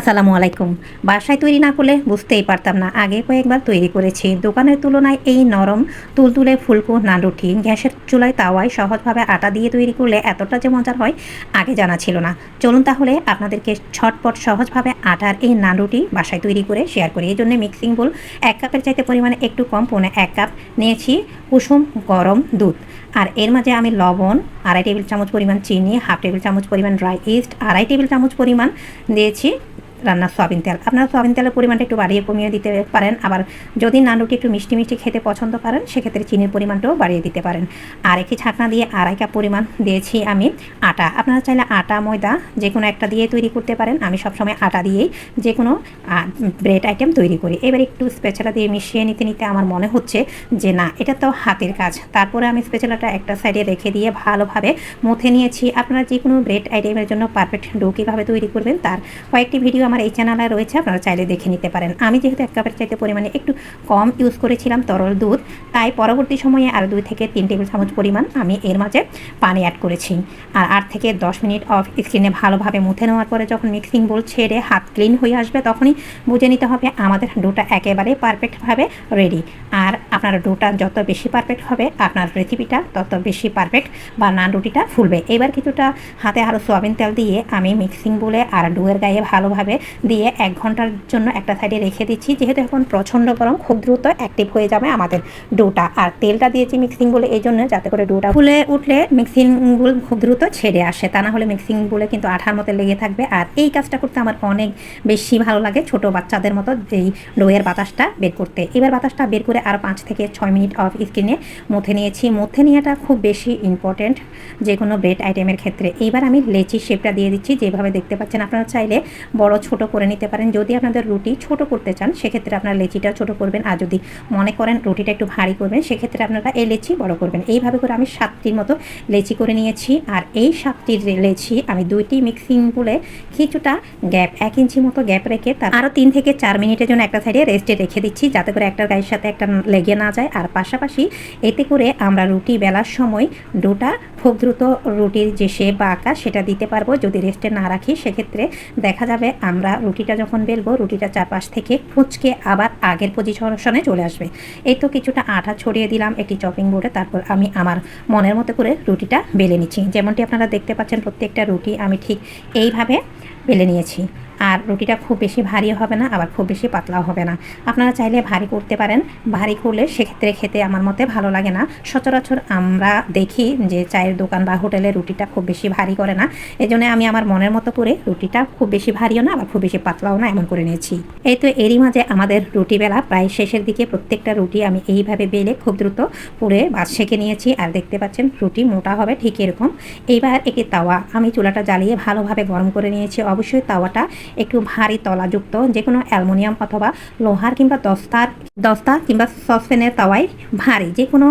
আসসালামু আলাইকুম। বাসায় তৈরি না করলে বুঝতেই পারতাম না। আগে কয়েকবার তৈরি করেছি। দোকানের তুলনায় এই নরম, তুলতুলে ফুলকো নানরুটি গ্যাসের চুলায় তাওয়ায় সহজভাবে আটা দিয়ে তৈরি করলে এতটা যে মজার হয়, আগে জানা ছিল না। চলুন তাহলে আপনাদেরকে ছটপট সহজভাবে আটার এই নানরুটি বাসায় তৈরি করে শেয়ার করি। এই জন্য মিক্সিং বোল এক কাপের চাইতে পরিমাণে একটু কম, পৌনে এক কাপ নিয়েছি কুসুম গরম দুধ। আর এর মাঝে আমি লবণ, আড়াই টেবিল চামচ পরিমাণ চিনি, হাফ টেবিল চামচ পরিমাণ ড্রাই ইস্ট আড়াই টেবিল চামচ পরিমাণ দিয়েছি রান্নার সয়াবিন তেল। আপনারা সয়াবিন তেলের পরিমাণটা একটু বাড়িয়ে কমিয়ে দিতে পারেন। আবার যদি নানরুটি একটু মিষ্টি মিষ্টি খেতে পছন্দ করেন, সেক্ষেত্রে চিনির পরিমাণটাও বাড়িয়ে দিতে পারেন। আর একটি ছাকনা দিয়ে আড়াই কাপ পরিমাণ দিয়েছি আমি আটা। আপনারা চাইলে আটা, ময়দা যে কোনো একটা দিয়ে তৈরি করতে পারেন। আমি সবসময় আটা দিয়েই যে কোনো ব্রেড আইটেম তৈরি করি। এবার একটু স্পেচালা দিয়ে মিশিয়ে নিতে নিতে আমার মনে হচ্ছে যে, না, এটা তো হাতের কাজ। তারপরে আমি স্পেচালাটা একটা সাইডে রেখে দিয়ে ভালোভাবে মুথে নিয়েছি। আপনারা যে কোনো ব্রেড আইটেমের জন্য পারফেক্ট ডো কীভাবে তৈরি করবেন, তার কয়েকটি ভিডিও আমার এই চ্যানেলে রয়েছে, আপনারা চাইলে দেখে নিতে পারেন। আমি যেহেতু এক কাপের চাইতে পরিমাণে একটু কম ইউজ করেছিলাম তরল দুধ, তাই পরবর্তী সময়ে আর দুই থেকে তিন টেবিল চামচ পরিমাণ আমি এর মাঝে পানি অ্যাড করেছি। আর আট থেকে দশ মিনিট অফ স্ক্রিনে ভালোভাবে মুথে নেওয়ার পরে যখন মিক্সিং বোল ছেড়ে হাত ক্লিন হয়ে আসবে, তখনই বুঝে নিতে হবে আমাদের ডোটা একেবারে পারফেক্টভাবে রেডি আর আপনার ডোটা যত বেশি পারফেক্ট হবে, আপনার রেসিপিটা তত বেশি পারফেক্ট বা নান রুটিটা ফুলবে। এবার কিছুটা হাতে আরও সোয়াবিন তেল দিয়ে আমি মিক্সিং বলে আর ডুয়ের গায়ে ভালোভাবে দিয়ে এক ঘণ্টার জন্য একটা সাইডে রেখে দিচ্ছি। যেহেতু এখন প্রচণ্ড গরম, খুব দ্রুত অ্যাক্টিভ হয়ে যাবে আমাদের ডোটা। আর তেলটা দিয়েছি মিক্সিং বলে এই জন্য যাতে করে ডোটা ফুলে উঠলে মিক্সিং বুল খুব দ্রুত ছেড়ে আসে। তা না হলে মিক্সিং বলে কিন্তু আঠার মতো লেগে থাকবে। আর এই কাজটা করতে আমার অনেক বেশি ভালো লাগে ছোট বাচ্চাদের মতো এই ডোয়ের বাতাসটা বের করতে। এবার বাতাসটা বের করে আর পাঁচ থেকে ছয় মিনিট অফ স্ক্রিনে মুথে নিয়েছি। মুথে নেওয়াটা খুব বেশি ইম্পর্টেন্ট যে কোনো ব্রেড আইটেমের ক্ষেত্রে। এইবার আমি লেচি শেপটা দিয়ে দিচ্ছি। যেভাবে দেখতে পাচ্ছেন আপনারা চাইলে বড় ছোট করে নিতে পারেন। যদি আপনাদের রুটি ছোট করতে চান, সেক্ষেত্রে আপনারা লেচিটা ছোট করবেন। আর যদি মনে করেন রুটিটা একটু ভারী করবেন, সেক্ষেত্রে আপনারা এই লেচি বড় করবেন। এইভাবে করে আমি সাতটির মতো লেচি করে নিয়েছি। আর এই সাতটির লেচি, আমি দুইটি মিক্সিং বলে কিছুটা গ্যাপ, এক ইঞ্চি মতো গ্যাপ রেখে তার আরও তিন থেকে চার মিনিটের জন্য একটা সাইডে রেস্টে রেখে দিচ্ছি, যাতে করে একটার গায়ের সাথে একটা লেগে না যায়। আর পাশাপাশি এতে করে আমরা রুটি বেলার সময় ডোটা খুব দ্রুত রুটির যে শেপ বা আকার, সেটা দিতে পারব। যদি রেস্টে না রাখি, সেক্ষেত্রে দেখা যাবে আমরা রুটিটা যখন বেলবো, রুটিটা চারপাশ থেকে ফুচকে আবার আগের পজিশনে চলে আসবে। এই তো কিছুটা আঠা ছড়িয়ে দিলাম একটি চপিং বোর্ডে তারপর আমি আমার মনের মতো করে রুটিটা বেলে নিচ্ছি। যেমনটি আপনারা দেখতে পাচ্ছেন, প্রত্যেকটা রুটি আমি ঠিক এইভাবে বেলে নিয়েছি। আর রুটিটা খুব বেশি ভারী হবে না, আবার খুব বেশি পাতলাও হবে না। আপনারা চাইলে ভারী করতে পারেন। ভারী করলে সেক্ষেত্রে খেতে আমার মতে ভালো লাগে না। সচরাচর আমরা দেখি যে চায়ের দোকান বা হোটেলে রুটিটা খুব বেশি ভারী করে না। এই জন্য আমি আমার মনের মতো করে রুটিটা খুব বেশি ভারীও না, আবার খুব বেশি পাতলাও না এমন করে নিয়েছি। এই তো এরই মাঝে আমাদের রুটি বেলা প্রায় শেষের দিকে প্রত্যেকটা রুটি আমি এইভাবে বেলে খুব দ্রুত পুড়ে বা সেঁকে নিয়েছি। আর দেখতে পাচ্ছেন রুটি মোটা হবে ঠিক এরকম। এইবার একটি তাওয়া। আমি চুলাটা জ্বালিয়ে ভালোভাবে গরম করে নিয়েছি। অবশ্যই তাওয়াটা একটু ভারী তলাযুক্ত যে কোনো অ্যালমোনিয়াম অথবা লোহার কিংবা দস্তার, দস্তা কিংবা সসপ্যানের তাওয়াই ভারী যে কোনো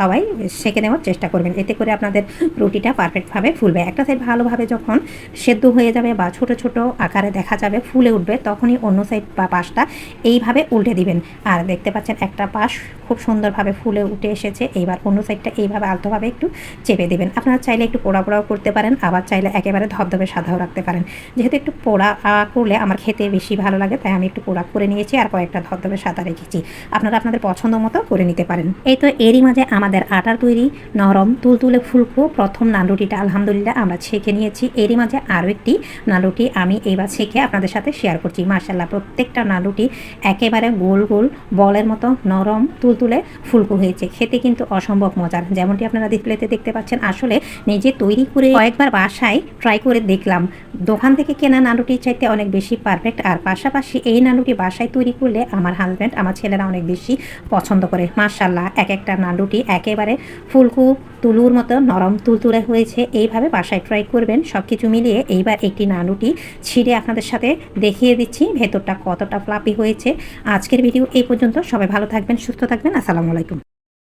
তাওয়াই সেঁকে নেওয়ার চেষ্টা করবেন। এতে করে আপনাদের রুটিটা পারফেক্টভাবে ফুলবে। একটা সাইড ভালোভাবে যখন সেদ্ধ হয়ে যাবে বা ছোট ছোট আকারে দেখা যাবে, ফুলে উঠবে, তখনই অন্য সাইড বা পাশটা এইভাবে উল্টে দিবেন। আর দেখতে পাচ্ছেন একটা পাশ খুব সুন্দরভাবে ফুলে উঠে এসেছে। এইবার অন্য সাইডটা এইভাবে আলতোভাবে একটু চেপে দেবেন। আপনারা চাইলে একটু পোড়া পোড়াও করতে পারেন, আবার চাইলে একেবারে ধবধবে সাদাও রাখতে পারেন। যেহেতু একটু পোড়া করলে আমার খেতে বেশি ভালো লাগে, তাই আমি একটু পোড়া করে নিয়েছি আর কয়েকটা ধবধবে সাদা রেখেছি। আপনারা আপনাদের পছন্দ মতো করে নিতে পারেন। এই তো এরই মাঝে আমাদের আটার তৈরি নরম তুলতুলে ফুলকো প্রথম নানরুটিটা আলহামদুলিল্লাহ আমরা ছেঁকে নিয়েছি। এরই মাঝে আরও একটি নানরুটি আমি এইবার ছেঁকে আপনাদের সাথে শেয়ার করছি। মার্শাল্লাহ প্রত্যেকটা নানরুটি একেবারে গোল গোল বলের মতো নরম তুলতুলে ফুলকো হয়েছে। খেতে কিন্তু অসম্ভব মজার। যেমনটি আপনারা ডিসপ্লেতে দেখতে পাচ্ছেন, আসলে নিজে তৈরি করে কয়েকবার বাসায় ট্রাই করে দেখলাম। দোকান থেকে কেনা নানরুটির চাইতে অনেক বেশি পারফেক্ট আর পাশাপাশি এই নাড়ুটি বাসায় তৈরি করলে আমার হাজব্যান্ড আমার ছেলেরা অনেক বেশি পছন্দ করে। মার্শাল্লাহ এক একটা নাড়ুটি একেবারে ফুলকু তুলুর মতো নরম তুলতুলে হয়েছে। এইভাবে বাসায় ট্রাই করবেন। সব কিছু মিলিয়ে এইবার একটি নাড়ুটি ছিঁড়ে আপনাদের সাথে দেখিয়ে দিচ্ছি ভেতরটা কতটা ফ্লাপি হয়েছে। আজকের ভিডিও এই পর্যন্ত। সবাই ভালো থাকবেন, সুস্থ থাকবেন। আসসালামু আলাইকুম।